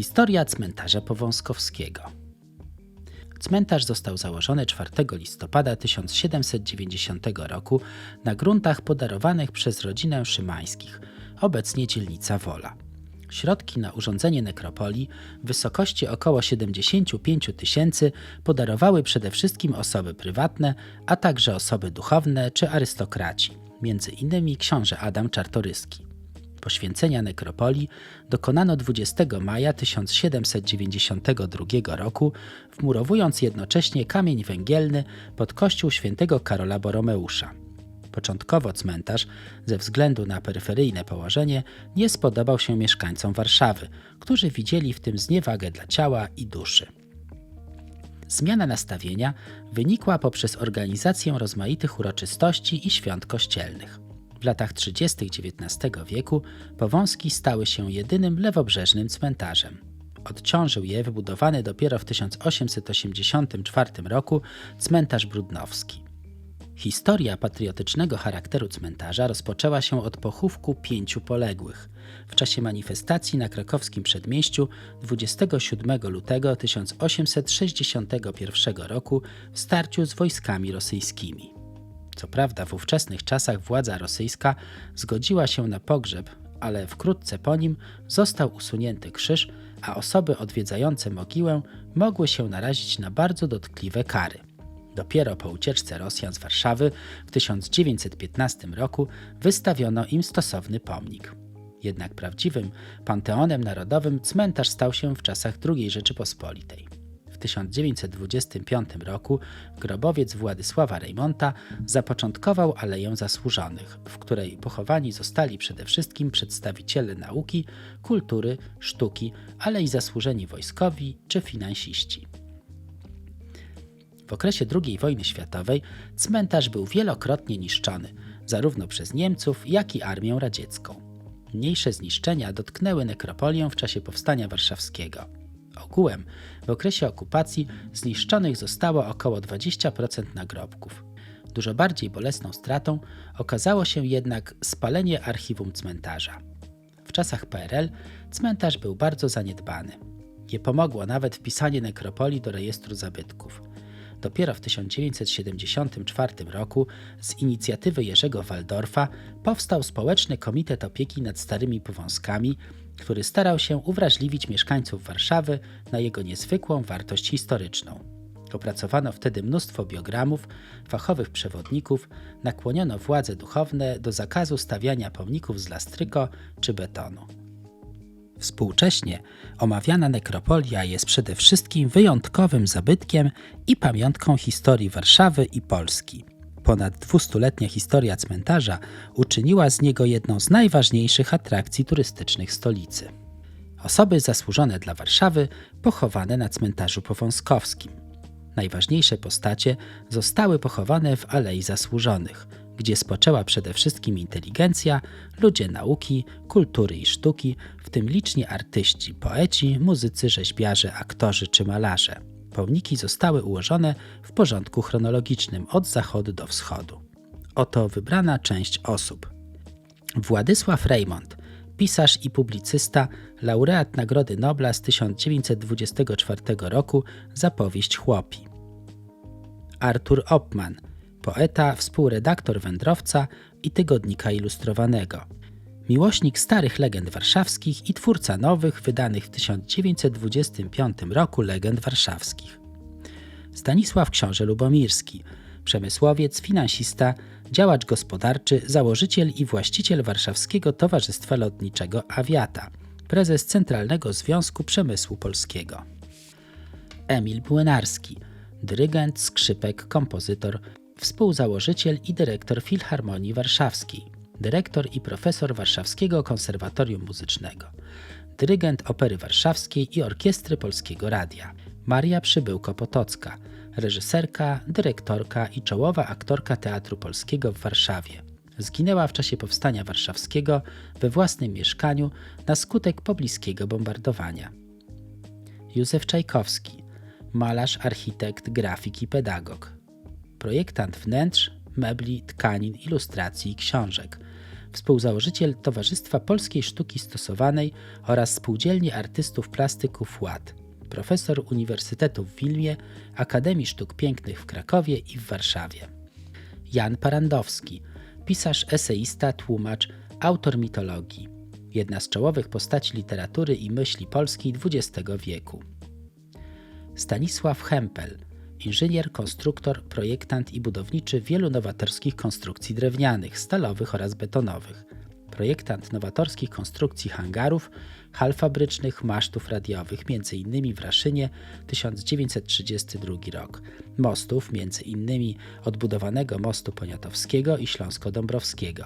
Historia cmentarza powązkowskiego. Cmentarz został założony 4 listopada 1790 roku na gruntach podarowanych przez rodzinę Szymańskich, obecnie dzielnica Wola. Środki na urządzenie nekropolii w wysokości około 75 tysięcy podarowały przede wszystkim osoby prywatne, a także osoby duchowne czy arystokraci, między innymi książę Adam Czartoryski. Poświęcenia nekropolii dokonano 20 maja 1792 roku, wmurowując jednocześnie kamień węgielny pod kościół świętego Karola Boromeusza. Początkowo cmentarz, ze względu na peryferyjne położenie, nie spodobał się mieszkańcom Warszawy, którzy widzieli w tym zniewagę dla ciała i duszy. Zmiana nastawienia wynikła poprzez organizację rozmaitych uroczystości i świąt kościelnych. W latach 30. XIX wieku Powązki stały się jedynym lewobrzeżnym cmentarzem. Odciążył je wybudowany dopiero w 1884 roku cmentarz Brudnowski. Historia patriotycznego charakteru cmentarza rozpoczęła się od pochówku pięciu poległych w czasie manifestacji na krakowskim przedmieściu 27 lutego 1861 roku w starciu z wojskami rosyjskimi. Co prawda w ówczesnych czasach władza rosyjska zgodziła się na pogrzeb, ale wkrótce po nim został usunięty krzyż, a osoby odwiedzające mogiłę mogły się narazić na bardzo dotkliwe kary. Dopiero po ucieczce Rosjan z Warszawy w 1915 roku wystawiono im stosowny pomnik. Jednak prawdziwym panteonem narodowym cmentarz stał się w czasach II Rzeczypospolitej. W 1925 roku grobowiec Władysława Reymonta zapoczątkował Aleję Zasłużonych, w której pochowani zostali przede wszystkim przedstawiciele nauki, kultury, sztuki, ale i zasłużeni wojskowi czy finansiści. W okresie II wojny światowej cmentarz był wielokrotnie niszczony, zarówno przez Niemców, jak i armię radziecką. Mniejsze zniszczenia dotknęły nekropolię w czasie powstania warszawskiego. Ogółem w okresie okupacji zniszczonych zostało około 20% nagrobków. Dużo bardziej bolesną stratą okazało się jednak spalenie archiwum cmentarza. W czasach PRL cmentarz był bardzo zaniedbany. Nie pomogło nawet wpisanie nekropolii do rejestru zabytków. Dopiero w 1974 roku z inicjatywy Jerzego Waldorfa powstał Społeczny Komitet Opieki nad Starymi Powązkami, który starał się uwrażliwić mieszkańców Warszawy na jego niezwykłą wartość historyczną. Opracowano wtedy mnóstwo biogramów, fachowych przewodników, nakłoniono władze duchowne do zakazu stawiania pomników z lastryko czy betonu. Współcześnie omawiana nekropolia jest przede wszystkim wyjątkowym zabytkiem i pamiątką historii Warszawy i Polski. Ponad dwustuletnia historia cmentarza uczyniła z niego jedną z najważniejszych atrakcji turystycznych stolicy. Osoby zasłużone dla Warszawy pochowane na cmentarzu powązkowskim. Najważniejsze postacie zostały pochowane w Alei Zasłużonych – gdzie spoczęła przede wszystkim inteligencja, ludzie nauki, kultury i sztuki, w tym liczni artyści, poeci, muzycy, rzeźbiarze, aktorzy czy malarze. Pomniki zostały ułożone w porządku chronologicznym od zachodu do wschodu. Oto wybrana część osób. Władysław Reymont, pisarz i publicysta, laureat Nagrody Nobla z 1924 roku za powieść Chłopi. Artur Oppmann, poeta, współredaktor wędrowca i tygodnika ilustrowanego. Miłośnik starych legend warszawskich i twórca nowych, wydanych w 1925 roku legend warszawskich. Stanisław Książę Lubomirski, przemysłowiec, finansista, działacz gospodarczy, założyciel i właściciel Warszawskiego Towarzystwa Lotniczego Aviata, prezes Centralnego Związku Przemysłu Polskiego. Emil Błynarski, dyrygent, skrzypek, kompozytor, współzałożyciel i dyrektor Filharmonii Warszawskiej, dyrektor i profesor Warszawskiego Konserwatorium Muzycznego, dyrygent Opery Warszawskiej i Orkiestry Polskiego Radia, Maria Przybyłko-Potocka, reżyserka, dyrektorka i czołowa aktorka Teatru Polskiego w Warszawie. Zginęła w czasie powstania warszawskiego we własnym mieszkaniu na skutek pobliskiego bombardowania. Józef Czajkowski, malarz, architekt, grafik i pedagog, projektant wnętrz, mebli, tkanin, ilustracji i książek, współzałożyciel Towarzystwa Polskiej Sztuki Stosowanej oraz Spółdzielni Artystów Plastyków WAT, profesor Uniwersytetu w Wilnie, Akademii Sztuk Pięknych w Krakowie i w Warszawie. Jan Parandowski, pisarz, eseista, tłumacz, autor mitologii, jedna z czołowych postaci literatury i myśli polskiej XX wieku. Stanisław Hempel, inżynier, konstruktor, projektant i budowniczy wielu nowatorskich konstrukcji drewnianych, stalowych oraz betonowych. Projektant nowatorskich konstrukcji hangarów, hal fabrycznych, masztów radiowych, m.in. w Raszynie 1932 rok, mostów, m.in. odbudowanego mostu poniatowskiego i śląsko-dąbrowskiego.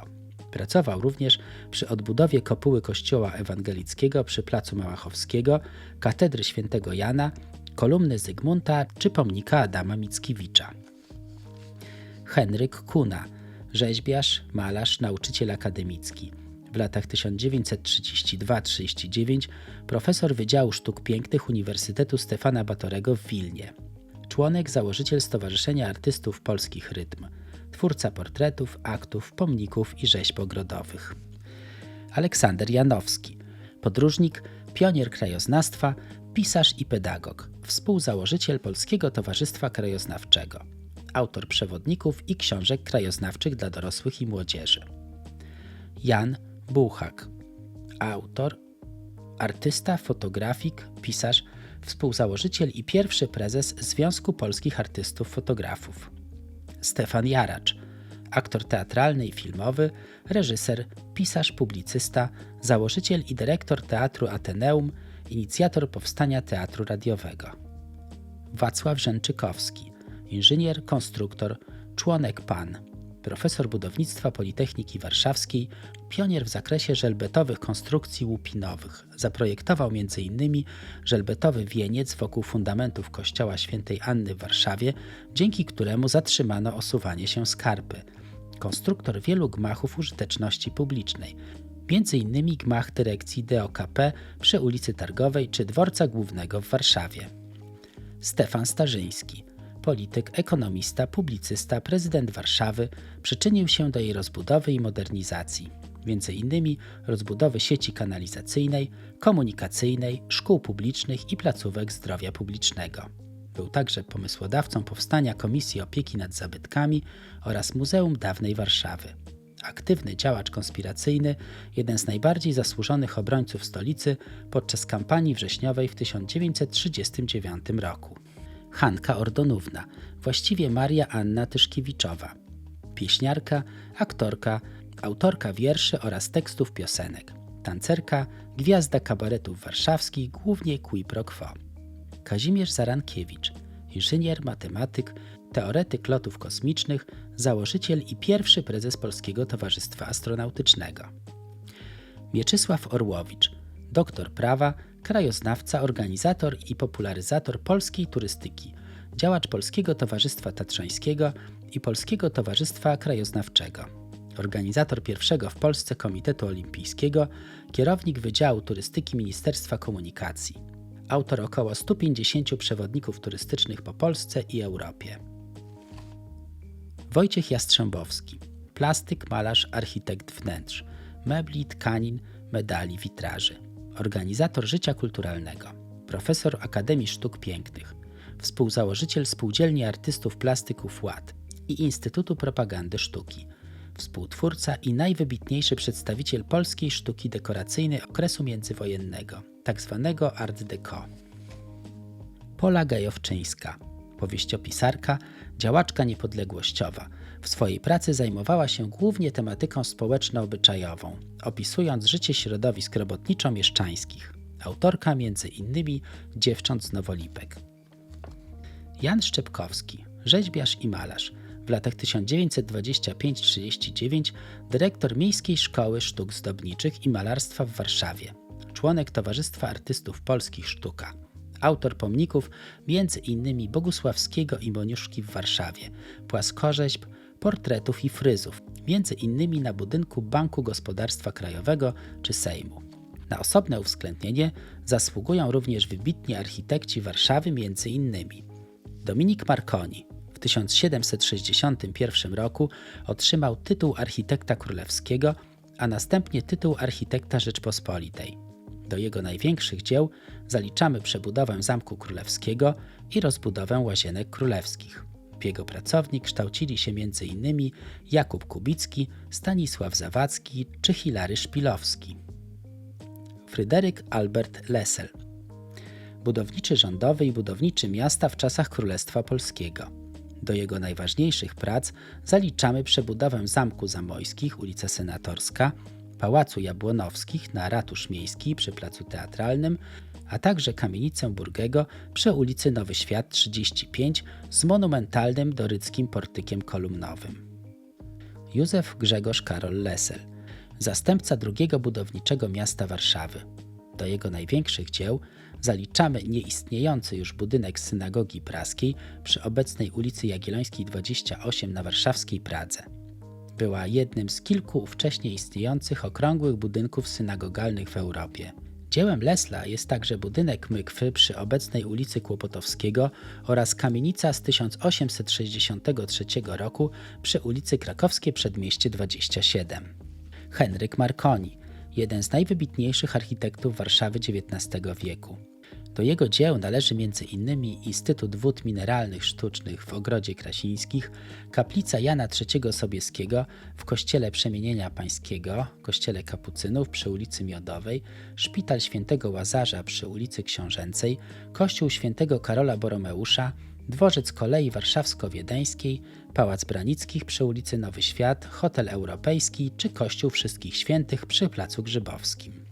Pracował również przy odbudowie kopuły kościoła ewangelickiego przy Placu Małachowskiego, katedry świętego Jana kolumny Zygmunta czy pomnika Adama Mickiewicza. Henryk Kuna, rzeźbiarz, malarz, nauczyciel akademicki. W latach 1932-39 profesor Wydziału Sztuk Pięknych Uniwersytetu Stefana Batorego w Wilnie. Członek, założyciel Stowarzyszenia Artystów Polskich Rytm. Twórca portretów, aktów, pomników i rzeźb ogrodowych. Aleksander Janowski, podróżnik, pionier krajoznawstwa, pisarz i pedagog, współzałożyciel Polskiego Towarzystwa Krajoznawczego, autor przewodników i książek krajoznawczych dla dorosłych i młodzieży. Jan Buchak, autor, artysta, fotografik, pisarz, współzałożyciel i pierwszy prezes Związku Polskich Artystów Fotografów. Stefan Jaracz, aktor teatralny i filmowy, reżyser, pisarz, publicysta, założyciel i dyrektor Teatru Ateneum, inicjator powstania teatru radiowego. Wacław Rzęczykowski, inżynier, konstruktor, członek PAN, profesor budownictwa Politechniki Warszawskiej, pionier w zakresie żelbetowych konstrukcji łupinowych. Zaprojektował m.in. żelbetowy wieniec wokół fundamentów kościoła świętej Anny w Warszawie, dzięki któremu zatrzymano osuwanie się skarpy. Konstruktor wielu gmachów użyteczności publicznej, m.in. gmach dyrekcji DOKP przy ulicy Targowej czy Dworca Głównego w Warszawie. Stefan Starzyński, polityk, ekonomista, publicysta, prezydent Warszawy, przyczynił się do jej rozbudowy i modernizacji, m.in. rozbudowy sieci kanalizacyjnej, komunikacyjnej, szkół publicznych i placówek zdrowia publicznego. Był także pomysłodawcą powstania Komisji Opieki nad Zabytkami oraz Muzeum Dawnej Warszawy aktywny działacz konspiracyjny, jeden z najbardziej zasłużonych obrońców stolicy podczas kampanii wrześniowej w 1939 roku. Hanka Ordonówna, właściwie Maria Anna Tyszkiewiczowa, pieśniarka, aktorka, autorka wierszy oraz tekstów piosenek, tancerka, gwiazda kabaretów warszawskich, głównie qui pro quo. Kazimierz Zarankiewicz, inżynier, matematyk, teoretyk lotów kosmicznych, założyciel i pierwszy prezes Polskiego Towarzystwa Astronautycznego. Mieczysław Orłowicz, doktor prawa, krajoznawca, organizator i popularyzator polskiej turystyki, działacz Polskiego Towarzystwa Tatrzańskiego i Polskiego Towarzystwa Krajoznawczego, organizator pierwszego w Polsce Komitetu Olimpijskiego, kierownik Wydziału Turystyki Ministerstwa Komunikacji, autor około 150 przewodników turystycznych po Polsce i Europie. Wojciech Jastrzębowski, plastyk, malarz, architekt wnętrz, mebli, tkanin, medali, witraży, organizator życia kulturalnego, profesor Akademii Sztuk Pięknych, współzałożyciel Spółdzielni Artystów Plastyków WAT i Instytutu Propagandy Sztuki, współtwórca i najwybitniejszy przedstawiciel polskiej sztuki dekoracyjnej okresu międzywojennego, tzw. Tak Art Deco. Pola Gajowczyńska, powieściopisarka, działaczka niepodległościowa. W swojej pracy zajmowała się głównie tematyką społeczno-obyczajową, opisując życie środowisk robotniczo-mieszczańskich. Autorka m.in. Dziewcząt z Nowolipek. Jan Szczepkowski, rzeźbiarz i malarz. W latach 1925-39 dyrektor Miejskiej Szkoły Sztuk Zdobniczych i Malarstwa w Warszawie. Członek Towarzystwa Artystów Polskich Sztuka autor pomników m.in. Bogusławskiego i Moniuszki w Warszawie, płaskorzeźb, portretów i fryzów, m.in. na budynku Banku Gospodarstwa Krajowego czy Sejmu. Na osobne uwzględnienie zasługują również wybitni architekci Warszawy, m.in. Dominik Marconi w 1761 roku otrzymał tytuł architekta królewskiego, a następnie tytuł architekta Rzeczpospolitej. Do jego największych dzieł zaliczamy przebudowę Zamku Królewskiego i rozbudowę Łazienek Królewskich. Jego pracowni kształcili się m.in. Jakub Kubicki, Stanisław Zawadzki czy Hilary Szpilowski. Fryderyk Albert Lessel budowniczy rządowy i budowniczy miasta w czasach Królestwa Polskiego. Do jego najważniejszych prac zaliczamy przebudowę Zamku Zamojskich, ulica Senatorska, Pałacu Jabłonowskich na Ratusz Miejski przy Placu Teatralnym, a także kamienicę Burgego przy ulicy Nowy Świat 35 z monumentalnym doryckim portykiem kolumnowym. Józef Grzegorz Karol Lesel, zastępca drugiego budowniczego miasta Warszawy. Do jego największych dzieł zaliczamy nieistniejący już budynek synagogi praskiej przy obecnej ulicy Jagiellońskiej 28 na warszawskiej Pradze. Była jednym z kilku wcześniej istniejących okrągłych budynków synagogalnych w Europie. Dziełem Lesla jest także budynek Mykwy przy obecnej ulicy Kłopotowskiego oraz kamienica z 1863 roku przy ulicy Krakowskie Przedmieście 27. Henryk Marconi, jeden z najwybitniejszych architektów Warszawy XIX wieku. Do jego dzieł należy m.in. Instytut Wód Mineralnych Sztucznych w Ogrodzie Krasińskich, kaplica Jana III Sobieskiego w Kościele Przemienienia Pańskiego, Kościele Kapucynów przy ulicy Miodowej, Szpital Świętego Łazarza przy ulicy Książęcej, Kościół Świętego Karola Boromeusza, Dworzec Kolei Warszawsko-Wiedeńskiej, Pałac Branickich przy ulicy Nowy Świat, Hotel Europejski czy Kościół Wszystkich Świętych przy Placu Grzybowskim.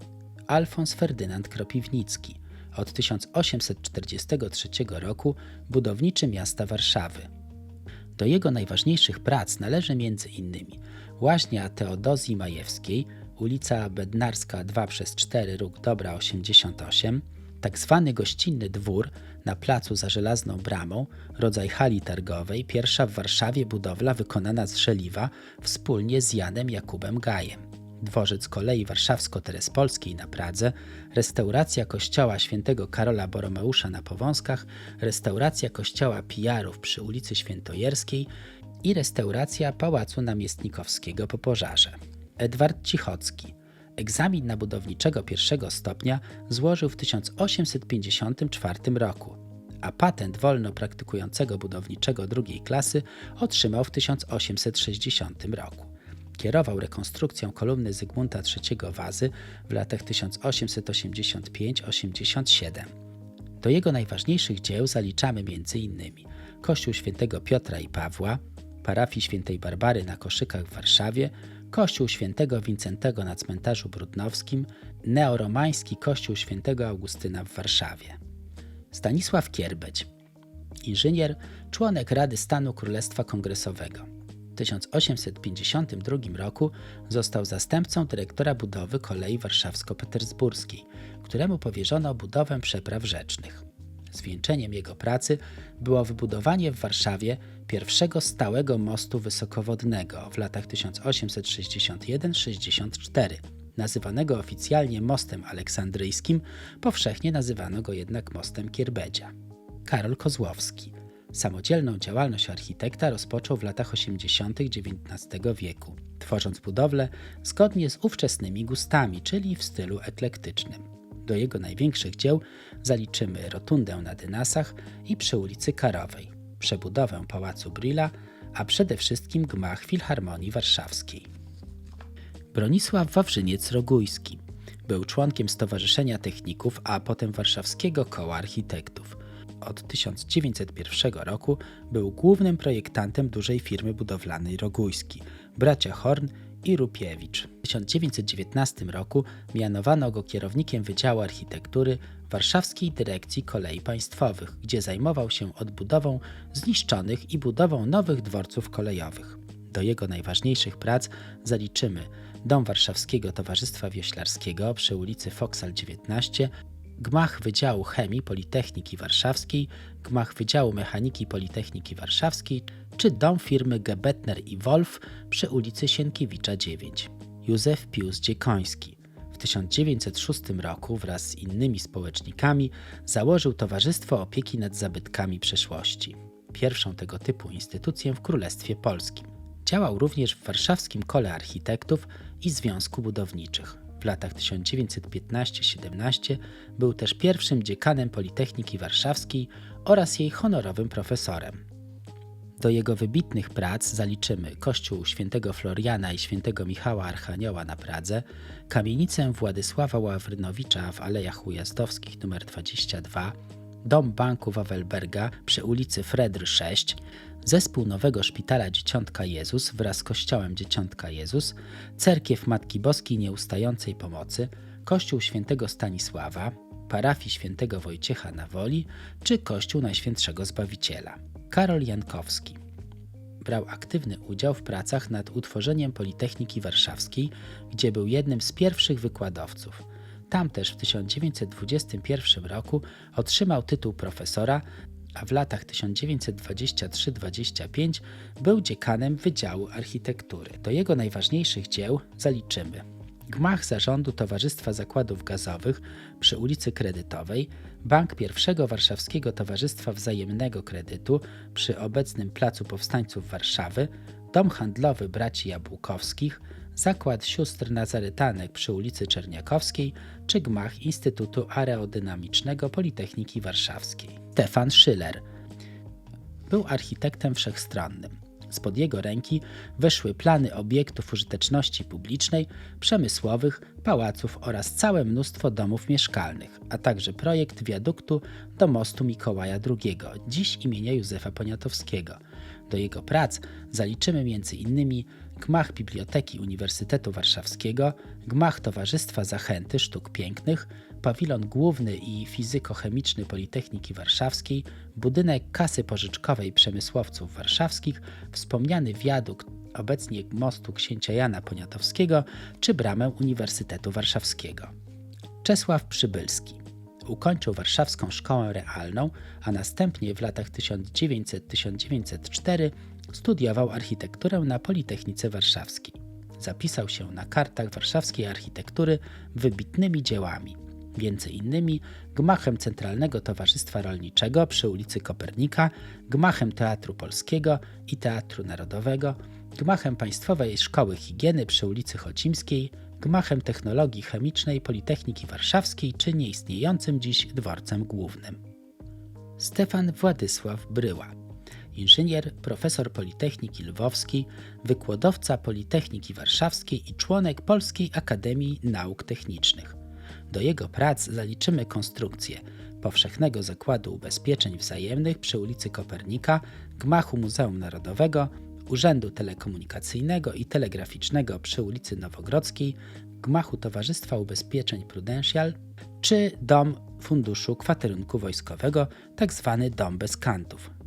Alfons Ferdynand Kropiwnicki, od 1843 roku budowniczy miasta Warszawy. Do jego najważniejszych prac należy m.in. łaźnia Teodozji Majewskiej, ulica Bednarska 2 przez 4 róg Dobra 88, tak zwany gościnny dwór na placu za żelazną bramą, rodzaj hali targowej, pierwsza w Warszawie budowla wykonana z żeliwa wspólnie z Janem Jakubem Gajem. Dworzec Kolei Warszawsko-Terespolskiej na Pradze, restauracja kościoła świętego Karola Boromeusza na Powązkach, restauracja kościoła Pijarów przy ulicy Świętojerskiej i restauracja Pałacu Namiestnikowskiego po pożarze. Edward Cichocki. Egzamin na budowniczego pierwszego stopnia złożył w 1854 roku, a patent wolno praktykującego budowniczego drugiej klasy otrzymał w 1860 roku. Kierował rekonstrukcją kolumny Zygmunta III Wazy w latach 1885-87. Do jego najważniejszych dzieł zaliczamy m.in. Kościół świętego Piotra i Pawła, parafii świętej Barbary na Koszykach w Warszawie, Kościół świętego Wincentego na cmentarzu Brudnowskim, neoromański Kościół świętego Augustyna w Warszawie. Stanisław Kierbeć, inżynier, członek Rady Stanu Królestwa Kongresowego. W 1852 roku został zastępcą dyrektora budowy kolei warszawsko-petersburskiej, któremu powierzono budowę przepraw rzecznych. Zwieńczeniem jego pracy było wybudowanie w Warszawie pierwszego stałego mostu wysokowodnego w latach 1861-64, nazywanego oficjalnie mostem aleksandryjskim, powszechnie nazywano go jednak mostem Kierbedzia. Karol Kozłowski. Samodzielną działalność architekta rozpoczął w latach 80. XIX wieku, tworząc budowle zgodnie z ówczesnymi gustami, czyli w stylu eklektycznym. Do jego największych dzieł zaliczymy rotundę na Dynasach i przy ulicy Karowej, przebudowę Pałacu Brilla, a przede wszystkim gmach Filharmonii Warszawskiej. Bronisław Wawrzyniec-Rogujski był członkiem Stowarzyszenia Techników, a potem Warszawskiego Koła Architektów. Od 1901 roku był głównym projektantem dużej firmy budowlanej Rogujski, bracia Horn i Rupiewicz. W 1919 roku mianowano go kierownikiem Wydziału Architektury Warszawskiej Dyrekcji Kolei Państwowych, gdzie zajmował się odbudową zniszczonych i budową nowych dworców kolejowych. Do jego najważniejszych prac zaliczymy Dom Warszawskiego Towarzystwa Wioślarskiego przy ulicy Foksal 19, gmach Wydziału Chemii Politechniki Warszawskiej, gmach Wydziału Mechaniki Politechniki Warszawskiej czy dom firmy Gebetner i Wolf przy ulicy Sienkiewicza 9. Józef Pius Dziekoński w 1906 roku wraz z innymi społecznikami założył Towarzystwo Opieki nad Zabytkami Przeszłości, pierwszą tego typu instytucję w Królestwie Polskim. Działał również w warszawskim kole architektów i Związku Budowniczych. W latach 1915-17 był też pierwszym dziekanem Politechniki Warszawskiej oraz jej honorowym profesorem. Do jego wybitnych prac zaliczymy Kościół Świętego Floriana i Świętego Michała Archanioła na Pradze, kamienicę Władysława Ławrynowicza w Alejach Ujazdowskich nr 22, Dom Banku Wawelberga przy ulicy Fredry 6, Zespół Nowego Szpitala Dzieciątka Jezus wraz z Kościołem Dzieciątka Jezus, Cerkiew Matki Boskiej Nieustającej Pomocy, Kościół Świętego Stanisława, parafii Świętego Wojciecha na Woli czy Kościół Najświętszego Zbawiciela. Karol Jankowski brał aktywny udział w pracach nad utworzeniem Politechniki Warszawskiej, gdzie był jednym z pierwszych wykładowców. Tam też w 1921 roku otrzymał tytuł profesora, a w latach 1923-25 był dziekanem Wydziału Architektury. Do jego najważniejszych dzieł zaliczymy Gmach Zarządu Towarzystwa Zakładów Gazowych przy ulicy Kredytowej, Bank Pierwszego Warszawskiego Towarzystwa Wzajemnego Kredytu przy obecnym Placu Powstańców Warszawy, Dom Handlowy Braci Jabłkowskich, Zakład Sióstr Nazarytanek przy ulicy Czerniakowskiej czy gmach Instytutu Aerodynamicznego Politechniki Warszawskiej. Stefan Schiller był architektem wszechstronnym. Spod jego ręki weszły plany obiektów użyteczności publicznej, przemysłowych, pałaców oraz całe mnóstwo domów mieszkalnych, a także projekt wiaduktu do mostu Mikołaja II, dziś imienia Józefa Poniatowskiego. Do jego prac zaliczymy m.in. gmach Biblioteki Uniwersytetu Warszawskiego, gmach Towarzystwa Zachęty Sztuk Pięknych, pawilon główny i fizykochemiczny Politechniki Warszawskiej, budynek Kasy Pożyczkowej Przemysłowców Warszawskich, wspomniany wiadukt obecnie mostu księcia Jana Poniatowskiego czy bramę Uniwersytetu Warszawskiego. Czesław Przybylski ukończył Warszawską Szkołę Realną, a następnie w latach 1900-1904 studiował architekturę na Politechnice Warszawskiej. Zapisał się na kartach warszawskiej architektury wybitnymi dziełami między innymi gmachem Centralnego Towarzystwa Rolniczego przy ulicy Kopernika, gmachem Teatru Polskiego i Teatru Narodowego, gmachem Państwowej Szkoły Higieny przy ulicy Chocimskiej, gmachem Technologii Chemicznej Politechniki Warszawskiej czy nieistniejącym dziś dworcem głównym. Stefan Władysław Bryła inżynier, profesor Politechniki Lwowskiej, wykładowca Politechniki Warszawskiej i członek Polskiej Akademii Nauk Technicznych. Do jego prac zaliczymy konstrukcję Powszechnego Zakładu Ubezpieczeń Wzajemnych przy ulicy Kopernika, gmachu Muzeum Narodowego, Urzędu Telekomunikacyjnego i Telegraficznego przy ulicy Nowogrodzkiej, gmachu Towarzystwa Ubezpieczeń Prudential czy dom Funduszu Kwaterunku Wojskowego, tzw. Tak dom bez kantów.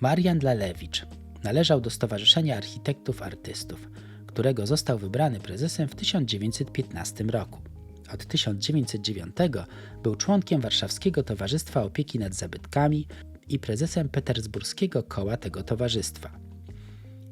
Marian Lalewicz należał do Stowarzyszenia Architektów Artystów, którego został wybrany prezesem w 1915 roku. Od 1909 był członkiem Warszawskiego Towarzystwa Opieki nad Zabytkami i prezesem petersburskiego koła tego towarzystwa.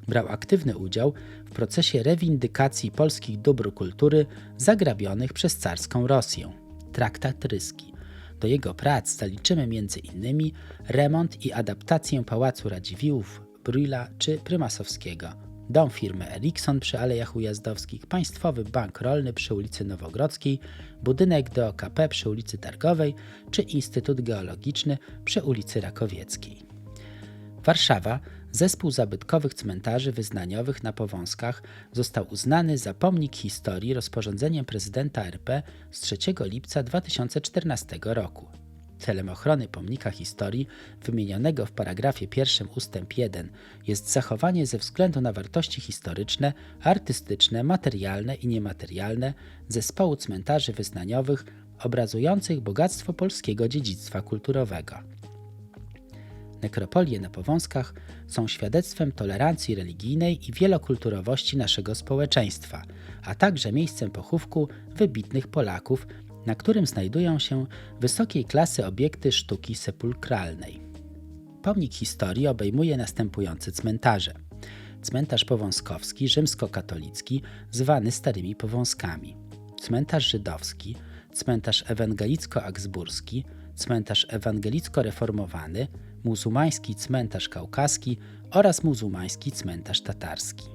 Brał aktywny udział w procesie rewindykacji polskich dóbr kultury zagrabionych przez carską Rosję. Traktat Ryski. Do jego prac zaliczymy m.in. remont i adaptację Pałacu Radziwiłłów, Brüla czy Prymasowskiego – dom firmy Ericsson przy Alejach Ujazdowskich, Państwowy Bank Rolny przy ulicy Nowogrodzkiej, budynek DOKP przy ulicy Targowej czy Instytut Geologiczny przy ulicy Rakowieckiej. Warszawa, zespół zabytkowych cmentarzy wyznaniowych na Powązkach został uznany za pomnik historii rozporządzeniem prezydenta RP z 3 lipca 2014 roku. Celem ochrony pomnika historii wymienionego w paragrafie pierwszym ustęp 1 jest zachowanie ze względu na wartości historyczne, artystyczne, materialne i niematerialne zespołu cmentarzy wyznaniowych obrazujących bogactwo polskiego dziedzictwa kulturowego. Nekropolie na Powązkach są świadectwem tolerancji religijnej i wielokulturowości naszego społeczeństwa, a także miejscem pochówku wybitnych Polaków na którym znajdują się wysokiej klasy obiekty sztuki sepulkralnej. Pomnik historii obejmuje następujące cmentarze. Cmentarz Powązkowski, rzymskokatolicki, zwany Starymi Powązkami. Cmentarz żydowski, cmentarz ewangelicko-augsburski, cmentarz ewangelicko-reformowany, muzułmański cmentarz kaukaski oraz muzułmański cmentarz tatarski.